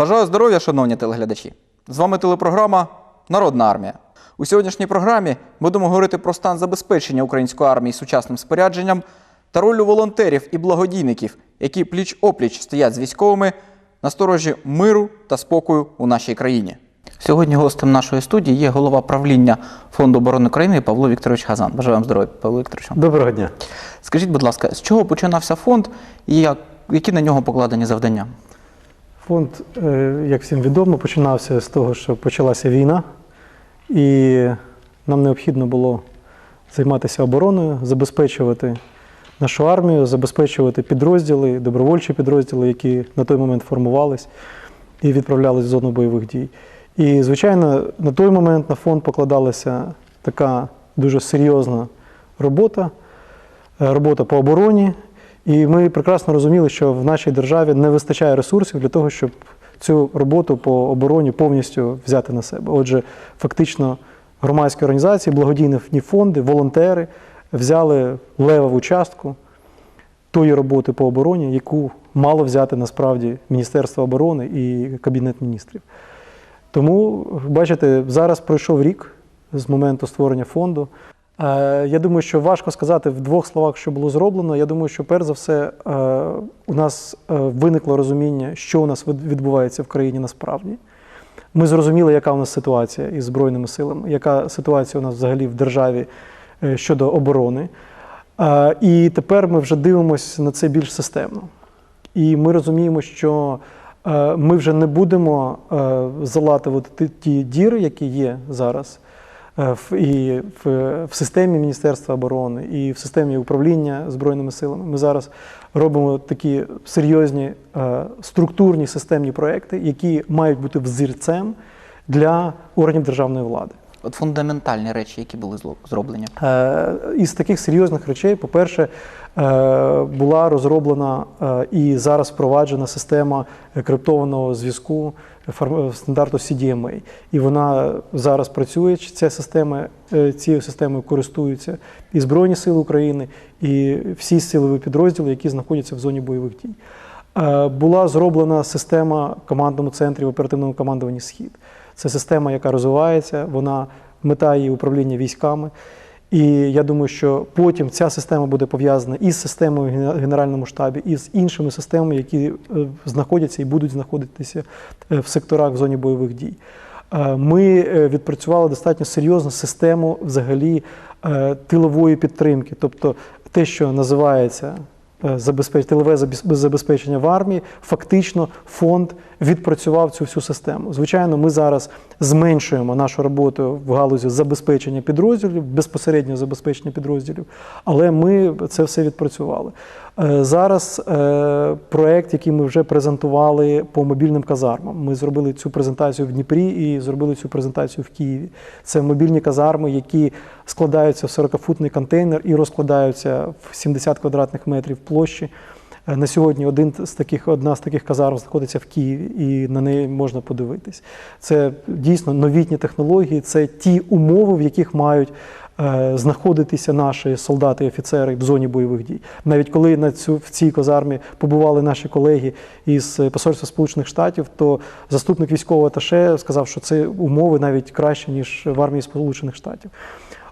Бажаю здоров'я, шановні телеглядачі! З вами телепрограма Народна армія. У сьогоднішній програмі будемо говорити про стан забезпечення української армії сучасним спорядженням та роль волонтерів і благодійників, які пліч-опліч стоять з військовими на сторожі миру та спокою у нашій країні. Сьогодні гостем нашої студії є голова правління Фонду оборони України Павло Вікторович Хазан. Бажаю вам здоров'я, Павло Вікторовичу. Доброго дня. Скажіть, будь ласка, з чого починався фонд і як, які на нього покладені завдання? Фонд, е, як всім відомо, починався з того, що почалася війна, і нам необхідно було займатися обороною, забезпечувати нашу армію, забезпечувати підрозділи, добровольчі підрозділи, які на той момент формувались і відправлялись в зону бойових дій. І, звичайно, на той момент на фонд покладалася така дуже серйозна робота, е, робота по обороні. І ми прекрасно розуміли, що в нашій державі не вистачає ресурсів для того, щоб цю роботу по обороні повністю взяти на себе. Отже, фактично, громадські організації, благодійні фонди, волонтери взяли левову частку тої роботи по обороні, яку мало взяти насправді Міністерство оборони і Кабінет міністрів. Тому, бачите, зараз пройшов рік з моменту створення фонду. Е, Я думаю, що важко сказати в двох словах, що було зроблено. Я думаю, що перш за все е, у нас е, виникло розуміння, що у нас відбувається в країні насправді. Ми зрозуміли, яка у нас ситуація із Збройними силами, яка ситуація у нас взагалі в державі щодо оборони. І тепер ми вже дивимося на це більш системно. І ми розуміємо, що ми вже не будемо залатувати ті- діри, які є зараз і в, в системі Міністерства оборони, і в системі управління Збройними силами. Ми зараз робимо такі серйозні е, структурні системні проекти, які мають бути взірцем для органів державної влади. От фундаментальні речі, які були зроблені. Е, Із таких серйозних речей, по-перше, е, була розроблена е, і зараз впроваджена система криптованого зв'язку стандарту CDMA. І вона зараз працює. Ця система е, цією системою користуються і Збройні Сили України, і всі силові підрозділи, які знаходяться в зоні бойових дій. Е, Була зроблена система командному центрі в оперативному командуванні Схід. Це система, яка розвивається, вона мета її управління військами. І я думаю, що потім ця система буде пов'язана із системою в Генеральному штабі, і з іншими системами, які е, знаходяться і будуть знаходитися е, в секторах в зоні бойових дій. Е, Ми відпрацювали достатньо серйозну систему взагалі тилової підтримки, тобто те, що називається тилове забезпечення в армії, фактично фонд відпрацював цю всю систему. Звичайно, ми зараз зменшуємо нашу роботу в галузі забезпечення підрозділів, безпосередньо забезпечення підрозділів, але ми це все відпрацювали. Е, Зараз е, проект, який ми вже презентували по мобільним казармам. Ми зробили цю презентацію в Дніпрі і зробили цю презентацію в Києві. Це мобільні казарми, які складаються в 40-футний контейнер і розкладаються в 70 квадратних метрів площі. Е, На сьогодні один з таких, одна з таких казарм знаходиться в Києві, і на неї можна подивитись. Це дійсно новітні технології, це ті умови, в яких мають е, знаходитися наші солдати і офіцери в зоні бойових дій. Навіть коли на цю в цій казармі побували наші колеги із посольства Сполучених Штатів, то заступник військового аташе сказав, що це умови навіть краще ніж в армії Сполучених Штатів.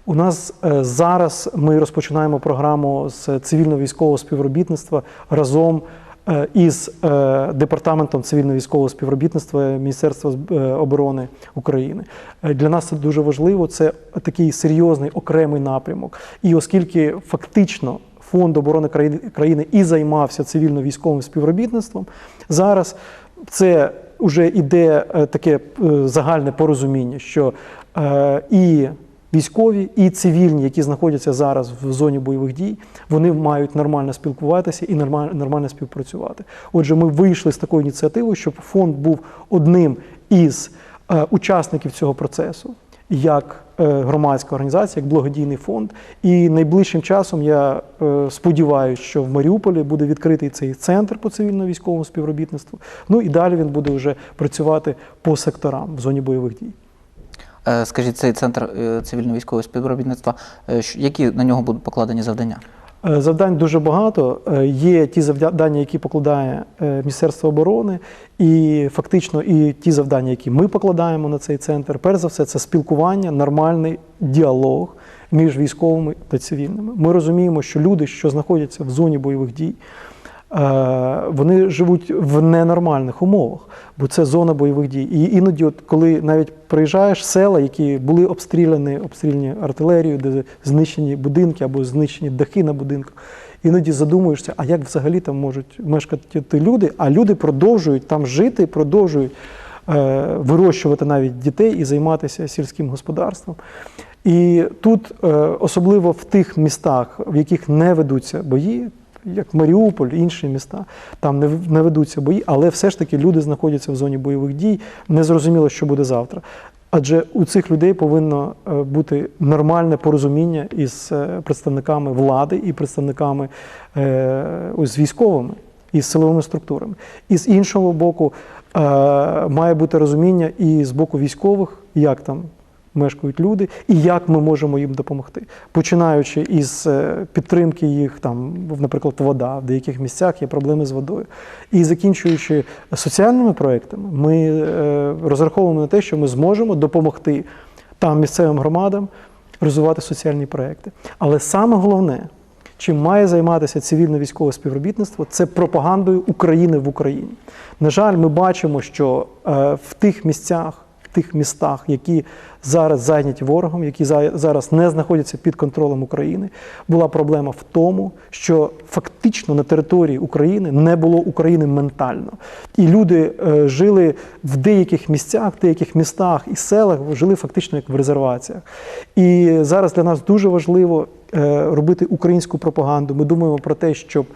У нас е, зараз ми розпочинаємо програму з цивільно-військового співробітництва разом е, із е, департаментом цивільно-військового співробітництва Міністерства оборони України. Для нас це дуже важливо. Це такий серйозний окремий напрямок. І оскільки фактично фонд оборони країни, і займався цивільно-військовим співробітництвом, зараз це вже йде е, таке загальне порозуміння, що і військові, і цивільні, які знаходяться зараз в зоні бойових дій, вони мають нормально спілкуватися і нормально, співпрацювати. Отже, ми вийшли з такою ініціативою, щоб фонд був одним із е, учасників цього процесу. Як е, громадська організація, як благодійний фонд, і найближчим часом я е, сподіваюся, що в Маріуполі буде відкритий цей центр по цивільно-військовому співробітництву. Ну і далі він буде вже працювати по секторам в зоні бойових дій. Е, Скажіть, цей центр е, цивільно-військового співробітництва, е, які на нього будуть покладені завдання? Завдань дуже багато. Є ті завдання, які покладає Міністерство оборони, і фактично і ті завдання, які ми покладаємо на цей центр. Перш за все, це спілкування, нормальний діалог між військовими та цивільними. Ми розуміємо, що люди, що знаходяться в зоні бойових дій, вони живуть в ненормальних умовах, бо це зона бойових дій. І іноді, от коли навіть приїжджаєш села, які були обстріляні, обстріляні артилерією, де знищені будинки або знищені дахи на будинках, іноді задумуєшся, а як взагалі там можуть мешкати люди, а люди продовжують там жити, продовжують е, вирощувати навіть дітей і займатися сільським господарством. І тут, е, особливо в тих містах, в яких не ведуться бої, як Маріуполь, інші міста, там не, не ведуться бої, але все ж таки люди знаходяться в зоні бойових дій, незрозуміло, що буде завтра. Адже у цих людей повинно е, бути нормальне порозуміння із е, представниками влади і представниками е, з військовими і з силовими структурами. І з іншого боку, має бути розуміння і з боку військових, як там мешкають люди, і як ми можемо їм допомогти, починаючи із е, підтримки їх, там, наприклад, вода в деяких місцях є проблеми з водою, і закінчуючи соціальними проектами, ми е, розраховуємо на те, що ми зможемо допомогти там місцевим громадам розвивати соціальні проекти. Але саме головне, чим має займатися цивільно-військове співробітництво, це пропагандою України в Україні. На жаль, ми бачимо, що е, в тих місцях, тих містах, які зараз зайняті ворогом, які за- зараз не знаходяться під контролем України, була проблема в тому, що фактично на території України не було України ментально. І люди е, жили в деяких місцях, в деяких містах і селах, жили фактично як в резерваціях. І зараз для нас дуже важливо е, робити українську пропаганду. Ми думаємо про те, щоб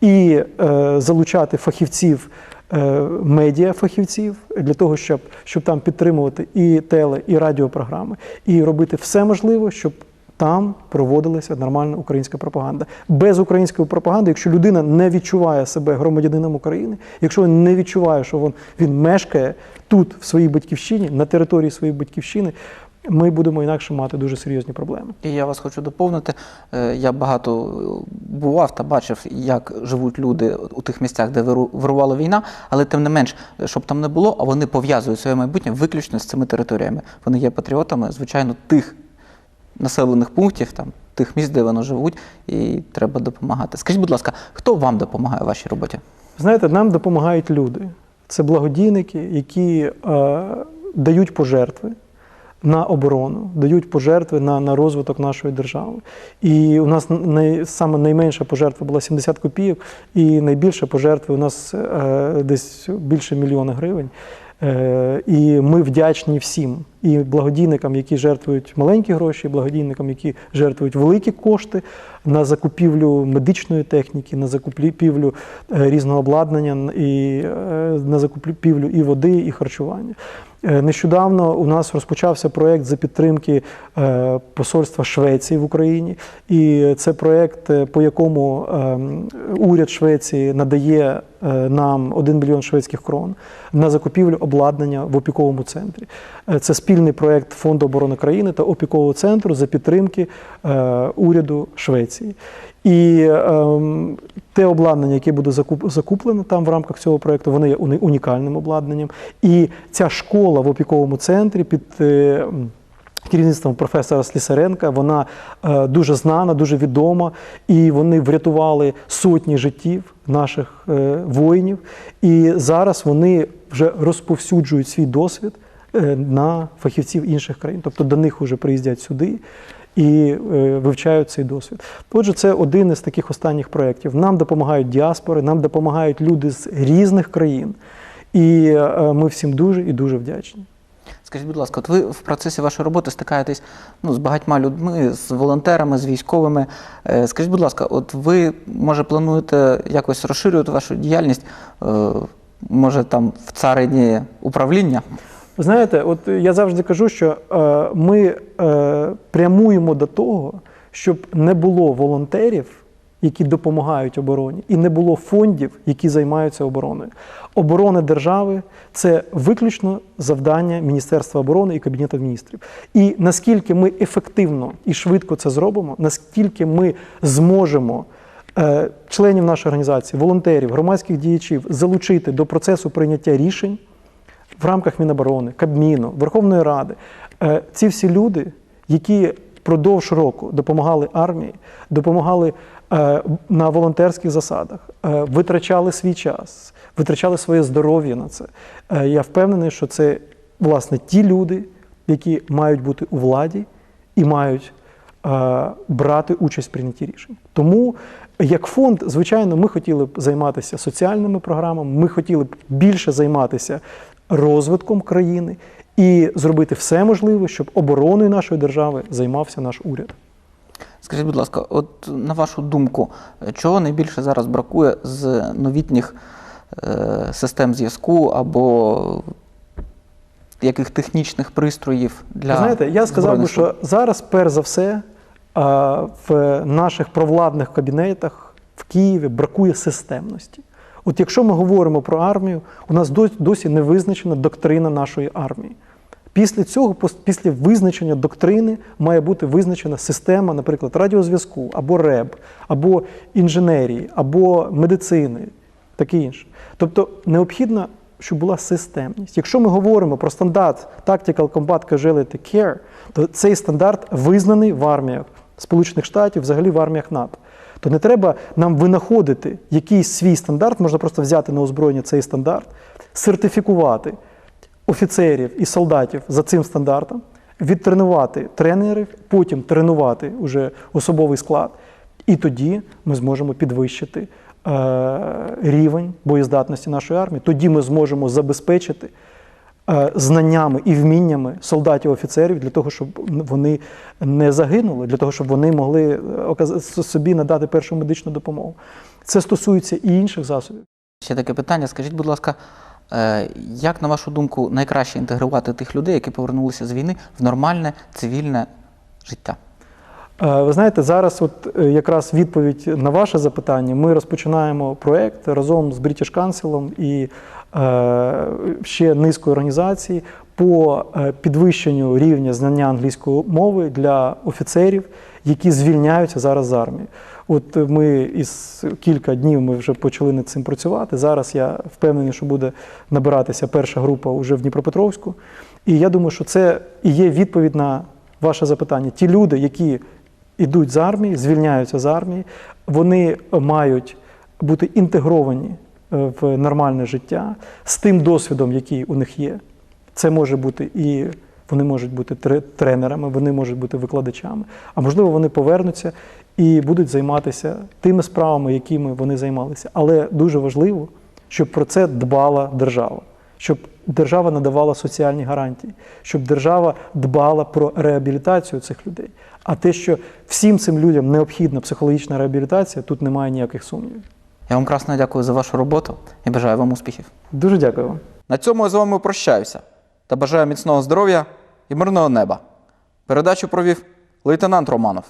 і е, залучати фахівців. Е, Медіафахівців для того, щоб, щоб там підтримувати і теле, і радіопрограми, і робити все можливе, щоб там проводилася нормальна українська пропаганда. Без української пропаганди, якщо людина не відчуває себе громадянином України, якщо він не відчуває, що він, він мешкає тут, в своїй батьківщині, на території своєї батьківщини, ми будемо інакше мати дуже серйозні проблеми. І я вас хочу доповнити. Е, Я багато е, бував та бачив, як живуть люди у тих місцях, де вирувала війна, але тим не менш, щоб там не було, а вони пов'язують своє майбутнє виключно з цими територіями. Вони є патріотами, звичайно, тих населених пунктів, там, тих місць, де вони живуть, і треба допомагати. Скажіть, будь ласка, хто вам допомагає в вашій роботі? Знаєте, нам допомагають люди. Це благодійники, які е, дають пожертви на оборону, дають пожертви на, на розвиток нашої держави. І у нас най, саме найменша пожертва була 70 копійок, і найбільша пожертва у нас е, десь більше мільйона гривень. Е, і ми вдячні всім і благодійникам, які жертвують маленькі гроші, і благодійникам, які жертвують великі кошти на закупівлю медичної техніки, на закупівлю е, різного обладнання і е, на закупівлю і води, і харчування. Е, Нещодавно у нас розпочався проєкт за підтримки е, посольства Швеції в Україні, і це проєкт, е, по якому ем, уряд Швеції надає нам 1 мільйон шведських крон на закупівлю обладнання в опіковому центрі. Е, Це спільний проєкт Фонду оборони країни та опікового центру за підтримки е, уряду Швеції. І ем, те обладнання, яке буде закуп- закуплене там в рамках цього проєкту, воно є унікальним обладнанням. І ця школа в опіковому центрі під е, керівництвом професора Слісаренка, вона е, дуже знана, дуже відома, і вони врятували сотні життів наших е, воїнів. І зараз вони вже розповсюджують свій досвід е, на фахівців інших країн. Тобто до них вже приїздять сюди і вивчають цей досвід. Отже, це один із таких останніх проєктів. Нам допомагають діаспори, нам допомагають люди з різних країн. І ми всім дуже і дуже вдячні. Скажіть, будь ласка, от ви в процесі вашої роботи стикаєтесь ну, з багатьма людьми, з волонтерами, з військовими. Е, Скажіть, будь ласка, от ви може плануєте якось розширювати вашу діяльність? Е, Може там в царині управління? Ви знаєте, от я завжди кажу, що е, ми прямуємо до того, щоб не було волонтерів які допомагають обороні, і не було фондів, які займаються обороною. Оборона держави це виключно завдання Міністерства оборони і Кабінету міністрів. І наскільки ми ефективно і швидко це зробимо, наскільки ми зможемо е, членів нашої організації, волонтерів, громадських діячів залучити до процесу прийняття рішень в рамках Міноборони, Кабміну, Верховної Ради. Е, Ці всі люди, які впродовж року допомагали армії, допомагали е, на волонтерських засадах, е, витрачали свій час, витрачали своє здоров'я на це. Е, Я впевнений, що це власне ті люди, які мають бути у владі і мають е, брати участь в прийнятті рішень. Тому, як фонд, звичайно, ми хотіли б займатися соціальними програмами, ми хотіли б більше займатися розвитком країни і зробити все можливе, щоб обороною нашої держави займався наш уряд. Скажіть, будь ласка, от на вашу думку, чого найбільше зараз бракує з новітніх е, систем зв'язку або яких технічних пристроїв для Знаєте, я сказав би, що зараз, перш за все, в наших провладних кабінетах в Києві бракує системності. От якщо ми говоримо про армію, у нас дос- досі не визначена доктрина нашої армії. Після цього, після визначення доктрини, має бути визначена система, наприклад, радіозв'язку, або РЕБ, або інженерії, або медицини, таке інше. Тобто необхідно, щоб була системність. Якщо ми говоримо про стандарт Tactical Combat Casualty Care, то цей стандарт визнаний в арміях Сполучених Штатів, взагалі в арміях НАТО. То не треба нам винаходити якийсь свій стандарт, можна просто взяти на озброєння цей стандарт, сертифікувати офіцерів і солдатів за цим стандартом, відтренувати тренерів, потім тренувати уже особовий склад. І тоді ми зможемо підвищити е, рівень боєздатності нашої армії. Тоді ми зможемо забезпечити знаннями і вміннями солдатів офіцерів для того, щоб вони не загинули, для того, щоб вони могли е, собі надати першу медичну допомогу. Це стосується і інших засобів. Ще таке питання. Скажіть, будь ласка, е, як на вашу думку найкраще інтегрувати тих людей, які повернулися з війни в нормальне цивільне життя? Е, Ви знаєте, зараз, от е, якраз відповідь на ваше запитання, ми розпочинаємо проєкт разом з British Council і е, ще низкою організацій по е, підвищенню рівня знання англійської мови для офіцерів, які звільняються зараз з армії. От е, ми із кілька днів ми вже почали над цим працювати. Зараз я впевнений, що буде набиратися перша група уже в Дніпропетровську. І я думаю, що це і є відповідь на ваше запитання. Ті люди, які йдуть з армії, звільняються з армії, вони мають бути інтегровані е, в нормальне життя з тим досвідом, який у них є. Це може бути і вони можуть бути тре- тренерами, вони можуть бути викладачами, а можливо, вони повернуться і будуть займатися тими справами, якими вони займалися. Але дуже важливо, щоб про це дбала держава, щоб держава надавала соціальні гарантії, щоб держава дбала про реабілітацію цих людей. А те, що всім цим людям необхідна психологічна реабілітація, тут немає ніяких сумнівів. Я вам красно дякую за вашу роботу і бажаю вам успіхів. Дуже дякую вам. На цьому я з вами прощаюся та бажаю міцного здоров'я і мирного неба. Передачу провів лейтенант Романов.